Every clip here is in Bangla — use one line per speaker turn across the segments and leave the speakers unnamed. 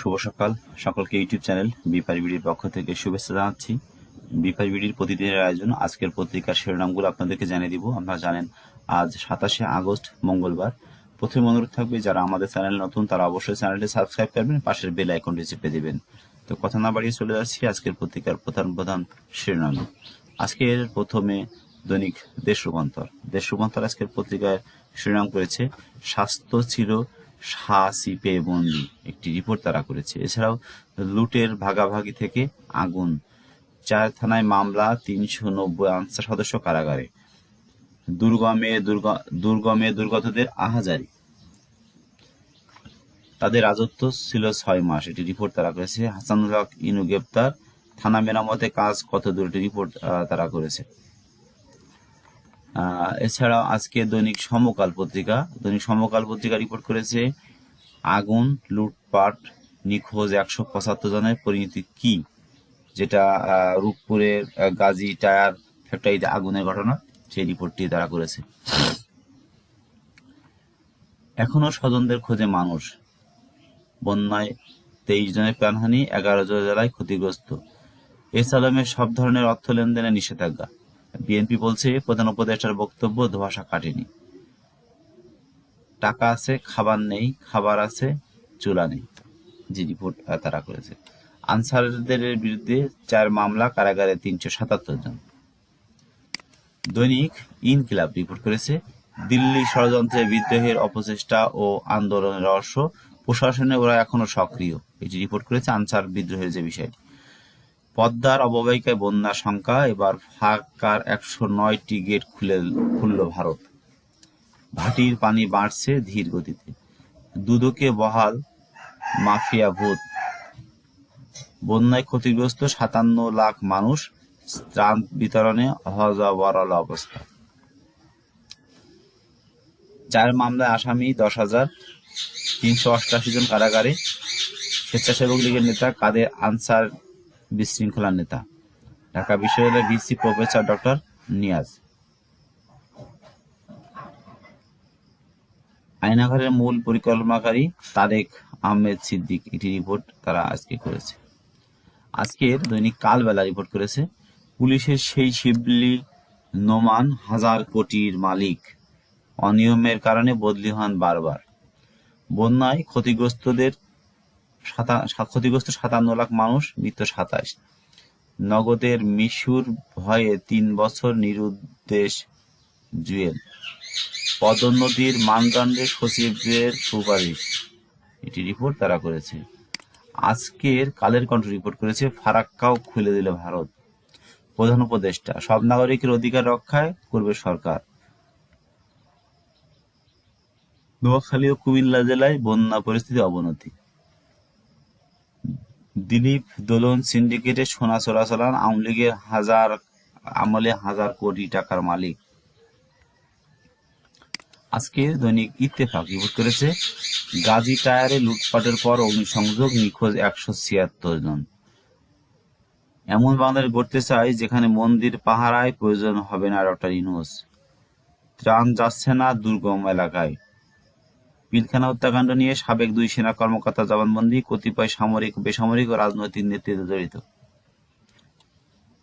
শুভ সকাল। সকলকে ইউটিউব চ্যানেল বিপারি বিডির পক্ষ থেকে শুভেচ্ছা জানাচ্ছি। বিপারি বিডির প্রতিদিনের আয়োজন, আজকের পত্রিকার শিরোনামগুলো আপনাদেরকে জানিয়ে দিব। আপনারা জানেন, আজ সাতাশে আগস্ট, মঙ্গলবার। প্রথম অনুরোধ থাকবে, যারা আমাদের চ্যানেল নতুন, তারা অবশ্যই চ্যানেলটি সাবস্ক্রাইব করবেন, পাশের বেল আইকনটি চেপে দিবেন। তো কথা না বাড়িয়ে চলে যাচ্ছি আজকের পত্রিকার প্রধান প্রধান শিরোনামে। আজকের প্রথমে দৈনিক দেশ রূপান্তর। দেশ রূপান্তর আজকের পত্রিকায় শিরোনাম করেছে, স্বাস্থ্য ছিল সাসিপে বন্দি একটি রিপোর্ট তারা করেছে। এছাড়াও লুটের ভাগাভাগি থেকে আগুন। চার থানায় মামলা, তিনশো নব্বই আনসার সদস্য কারাগারে। দুর্গমে দুর্গ- দুর্গমে দুর্গতদের আহাজারি। তাদের রাজত্ব ছিল ছয় মাস, এটি রিপোর্ট তারা করেছে। হাসানুল হক ইনু গ্রেপ্তার। থানা মেরামতে কাজ কত দূর এটি রিপোর্ট তারা করেছে। এছাড়াও আজকে দৈনিক সমকাল পত্রিকা। দৈনিক সমকাল পত্রিকা রিপোর্ট করেছে, আগুন, লুটপাট, নিখোঁজ একশো পঁচাত্তর জনের পরিণতি কি? যেটা রূপপুরের গাজী টায়ার ফ্যাক্টরিতে আগুনের ঘটনা, সেই রিপোর্টটি তারা করেছে। এখনও স্বজনদের খোঁজে মানুষ। বন্যায় তেইশ জনের প্রাণহানি, এগারো জন জেলায় ক্ষতিগ্রস্ত। এস সব ধরনের অর্থ লেনদেনে নিষেধাজ্ঞা। বিএনপি বলছে, প্রধান উপদেষ্টার বক্তব্য ধোয়াশা কাটেনি। টাকা আছে, খাবার নেই, খাবার আছে, চুলা নেই, যে রিপোর্ট তারা করেছে। আনসারদের বিরুদ্ধে চার মামলা, কারাগারে তিনশো সাতাত্তর জন। দৈনিক ইনকিলাব রিপোর্ট করেছে, দিল্লি ষড়যন্ত্রে বিদ্রোহের অপচেষ্টা ও আন্দোলনের রহস্য, প্রশাসনে ওরা এখনও সক্রিয়, এটি রিপোর্ট করেছে আনসার বিদ্রোহের যে বিষয়টি। পদ্মার অববাহিকায় বন্যার সংখ্যা এবার ফাঁকার একশো নয়টি গেট খুলে খুলল ভারত। ভাটির পানি বাড়ছে ধীর গতিতে। দুদকে বহাল মাফিয়া ভূত। বন্যায় ক্ষতিগ্রস্ত সাতান্ন লাখ মানুষ ত্রাণ বিতরণে হজবরল অবস্থা। চার মামলায় আসামি দশ হাজার তিনশো অষ্টাশি জন কারাগারে। স্বেচ্ছাসেবক লীগের নেতা কাদের আনসার বিশৃঙ্খলার নেতা। ঢাকা বিশ্ববিদ্যালয়ের ভিসি প্রফেসর ডক্টর নিয়াজ। আয়নাঘরের মূল পরিকল্পনাকারী তারেক আহমেদ সিদ্দিক এটি রিপোর্ট তারা আজকে করেছে। আজকের দৈনিক কালবেলা রিপোর্ট করেছে, পুলিশের সেই শিবলি নোমান হাজার কোটির মালিক। অনিয়মের কারণে বদলি হন বারবার। বন্যায় ক্ষতিগ্রস্তদের ক্ষতিগ্রস্ত সাতান্ন লাখ মানুষ মৃত্যু সাতাশ। নগদের মিশুর ভয়ে তিন বছর নিরুদ্দেশ জুয়েল। পদোন্নতির মানদণ্ডে সচিবদের সুপারিশ। এটি রিপোর্ট তারা করেছে। আজকের কালের কণ্ঠ রিপোর্ট করেছে, ফারাক্কাও খুলে দিল ভারত। প্রধান উপদেষ্টা, সব নাগরিকের অধিকার রক্ষায় করবে সরকার। নোয়াখালী ও কুমিল্লা জেলায় বন্যা পরিস্থিতি অবনতি। দিলীপ দোলন সিন্ডিকেটে সোনা চোরাচালান, আওয়ামী লীগের হাজার, আমলে হাজার কোটি টাকার মালিক। আজকে দৈনিক ইত্তেফাক রিপোর্ট করেছে, গাজী টায়ারে লুটপাটের পর অগ্নিসংযোগ নিখোঁজ একশো ছিয়াত্তর জন। এমন বাংলাদেশ গড়তে চাই যেখানে মন্দির পাহারায় প্রয়োজন হবে না, ডক্টর ইনুস ত্রাণ যাচ্ছে না দুর্গম এলাকায়। পিলখানা হত্যাকাণ্ড নিয়ে সাবেক দুই সেনা কর্মকর্তা জবানবন্দি, কতিপয় সামরিক বেসামরিক ও রাজনৈতিক নেতৃত্ব জড়িত।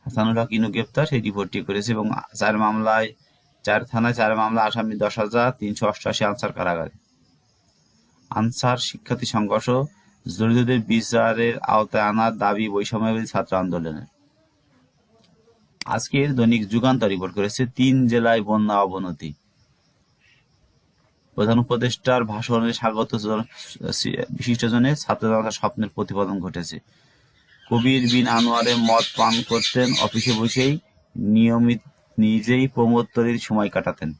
হাসানুল হক ইনু গ্রেপ্তার, সেই রিপোর্টটি করেছে এবং চার মামলায়, চার থানায় চার মামলা, আসামি দশ হাজার তিনশো অষ্টআশি আনসার কারাগারে। আনসার শিক্ষার্থী সংঘর্ষ জড়িতদের বিচারের আওতায় আনার দাবি বৈষম্যবিরোধী ছাত্র আন্দোলনের। আজকের দৈনিক যুগান্তর রিপোর্ট করেছে, তিন জেলায় বন্যা অবনতি। প্রধান উপদেষ্টার ভাষণে স্বাগত জন- বিশিষ্টজনের ছাত্র জনতার স্বপ্নের প্রতিফলন ঘটেছে। কবির বিন আনোয়ারে মদ পান করতেন, অফিসে বসেই নিয়মিত নিজেই প্রমোত্তরীর সময় কাটাতেন।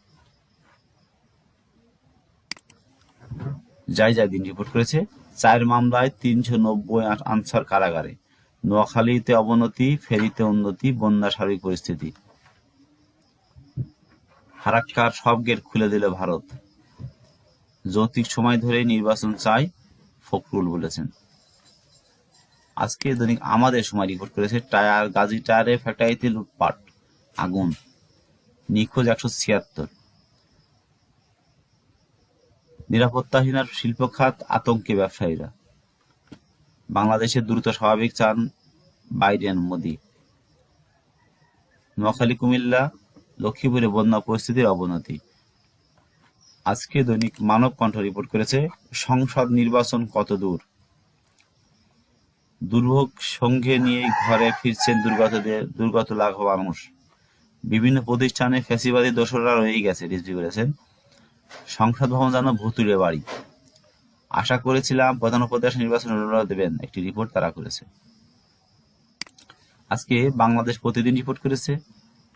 যাই যাই দিন রিপোর্ট করেছে, চার মামলায় তিনশো নব্বই আনসার কারাগারে। নোয়াখালীতে অবনতি, ফেরিতে উন্নতি বন্যা স্বাভাবিক পরিস্থিতি। ফারাক্কার সব গেট খুলে দিল ভারত। যৌক্তিক সময় ধরে নির্বাচন চাই, ফখরুল বলেছেন। আজকে দৈনিক আমাদের সময় রিপোর্ট করেছে, টায়ার, গাজী টায়ারে ফ্যাক্টরিতে লুটপাট, আগুন, নিখোঁজ একশো ছিয়াত্তর। নিরাপত্তাহীন আর শিল্প খাত আতঙ্কে ব্যবসায়ীরা। বাংলাদেশের দ্রুত স্বাভাবিক চান বাইডেন মোদি। নোয়াখালী, কুমিল্লা, লক্ষ্মীপুরে বন্যা পরিস্থিতির অবনতি। আজকে দৈনিক মানব কণ্ঠ রিপোর্ট করেছে, সংসদ নির্বাচন কত দূর? দুর্ভোগ সঙ্গে নিয়ে ঘরে ফিরছেন দুর্গতদের, দুর্গত লাখ মানুষ বিভিন্ন প্রতিষ্ঠানে ফ্যাসিবাদী দোসররা রয়েই গেছে রিজভি করেছেন। সংসদ ভবন যেন ভুতুরে বাড়ি। আশা করেছিলাম প্রধান উপদেষ্টা নির্বাচন দেবেন, একটি রিপোর্ট তারা করেছে। আজকে বাংলাদেশ প্রতিদিন রিপোর্ট করেছে।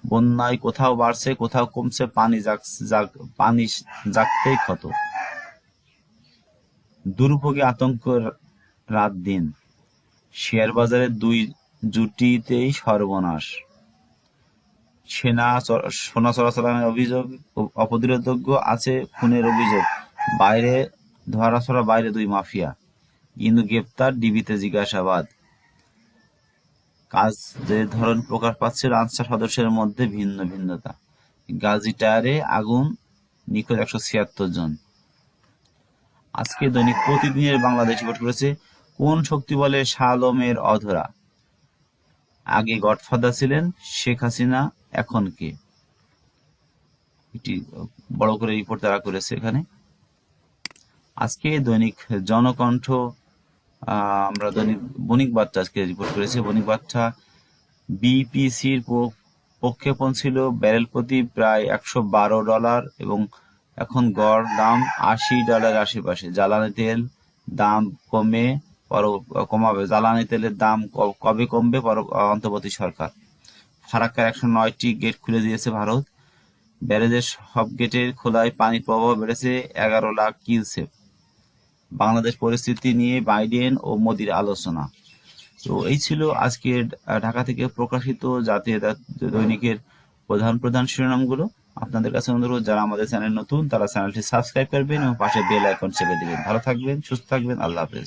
বন্যায় কোথাও বাড়ছে, কোথাও কমছে, পানি পানি জাগতেই ক্ষত। দুর্ভোগে আতঙ্ক রাত দিন। শেয়ার বাজারের দুই জুটিতেই সর্বনাশ। সেনা সোনা চোরাচালানের অভিযোগ, ও- আছে খুনের অভিযোগ। বাইরে, ধরাছড়া বাইরে দুই মাফিয়া। কিন্তু গ্রেপ্তার ডিবিতে জিজ্ঞাসাবাদ। কাজের ধরন প্রকাশ পাচ্ছে আনসার সদস্যের মধ্যে ভিন্ন ভিন্নতা। গাজী টায়ারে আগুন, নিখোঁজ একশো ছিয়াত্তর জন। আজকে দৈনিক প্রতিদিনের বাংলাদেশ রিপোর্ট করেছে, কোন শক্তি বলে শালমের অধরা? আগে গডফাদার ছিলেন শেখ হাসিনা, এখন কে? একটি বড় করে রিপোর্ট তারা করেছে এখানে। আজকে দৈনিক জনকণ্ঠ আমরা দৈনিক বণিক বার্তা আজকে রিপোর্ট করেছে। বণিক বার্তা বিপিসির প্রক্ষেপণ ছিল ব্যারেল প্রতি প্রায় একশো বারো ডলার এবং এখন গড় দাম আশি ডলার আশেপাশে। জ্বালানি তেল দাম কমে কমাবে। জ্বালানি তেলের দাম কবে কমবে অন্তর্বর্তী সরকার। ফারাক্কার একশো নয়টি গেট খুলে দিয়েছে ভারত। ব্যারেজের সব গেটের খোলায় পানির প্রবাহ বেড়েছে, এগারো লাখ কিউসেক। বাংলাদেশ পরিস্থিতি নিয়ে বাইডেন ও মোদির আলোচনা। তো এই ছিল আজকে ঢাকা থেকে প্রকাশিত জাতীয় দৈনিকের প্রধান প্রধান শিরোনামগুলো। আপনাদের কাছে অনুরোধ, যারা আমাদের চ্যানেল নতুন, তারা চ্যানেলটি সাবস্ক্রাইব করবেন এবং পাশে বেল আইকন চেপে দেবেন। ভালো থাকবেন, সুস্থ থাকবেন, আল্লাহ হাফেজ।